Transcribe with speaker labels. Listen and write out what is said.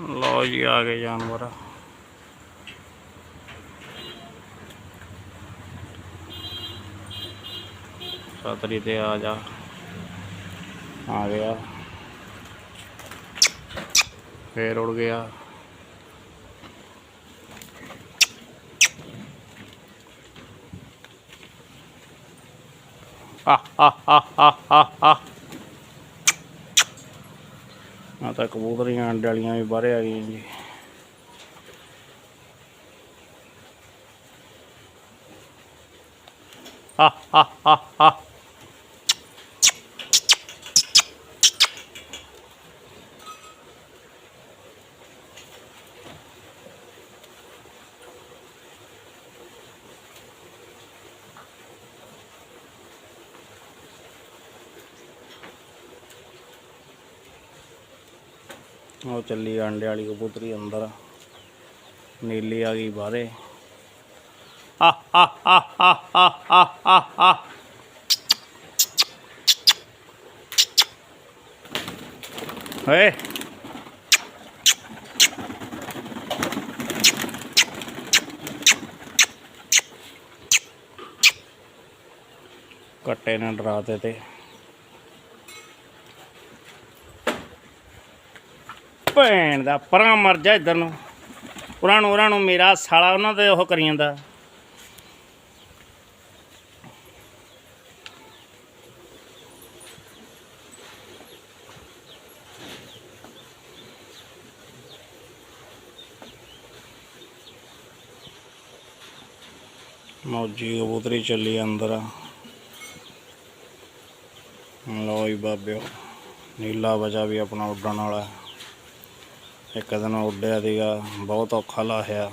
Speaker 1: ਲਓ ਜੀ, ਆ ਗਏ ਜਾਨਵਰ। ਛਤਰੀ ਤੇ ਆ ਜਾ। ਆ ਗਿਆ। ਫੇਰ ਉੜ ਗਿਆ। ਆ ਆ ਆ ਆ ਆ ਆ ਤਾਂ ਕਬੂਤਰੀਆਂ ਅੰਡੇ ਵਾਲੀਆਂ ਵੀ ਬਾਹਰ ਆ ਗਈਆਂ ਜੀ। ਆ ਆ ਆ ਆ ਉਹ ਚੱਲੀ ਆਂਡੇ ਵਾਲੀ ਕਬੂਤਰੀ ਅੰਦਰ। ਨੀਲੀ ਆ ਗਈ ਬਾਹਰੇ। ਆ ਆ ਆ ਆ ਆ ਆ ਆ ਏ ਕੱਟੇ ਨੇ ਡਰਾਤੇ ਤੇ। ਭੈਣ ਦਾ, ਪਰਾਂ ਮਰ ਜਾ ਇਧਰ ਨੂੰ। ਉਰਾਂ ਨੂੰ ਉਰਾਂ ਨੂੰ ਮੇਰਾ ਸਾਲਾ ਉਹਨਾਂ ਦੇ ਉਹ ਕਰੀ ਜਾਂਦਾ। ਮੌਜੀ ਕਬੂਤਰੀ ਚੱਲੀ ਅੰਦਰ। ਲਓ ਬਾਬਿਓ, ਨੀਲਾ ਬਚਾ ਵੀ ਆਪਣਾ ਉੱਡਣ ਵਾਲਾ ਇੱਕ ਦਿਨ ਉੱਡਿਆ ਸੀਗਾ ਬਹੁਤ ਔਖਾ ਲਾਹਿਆ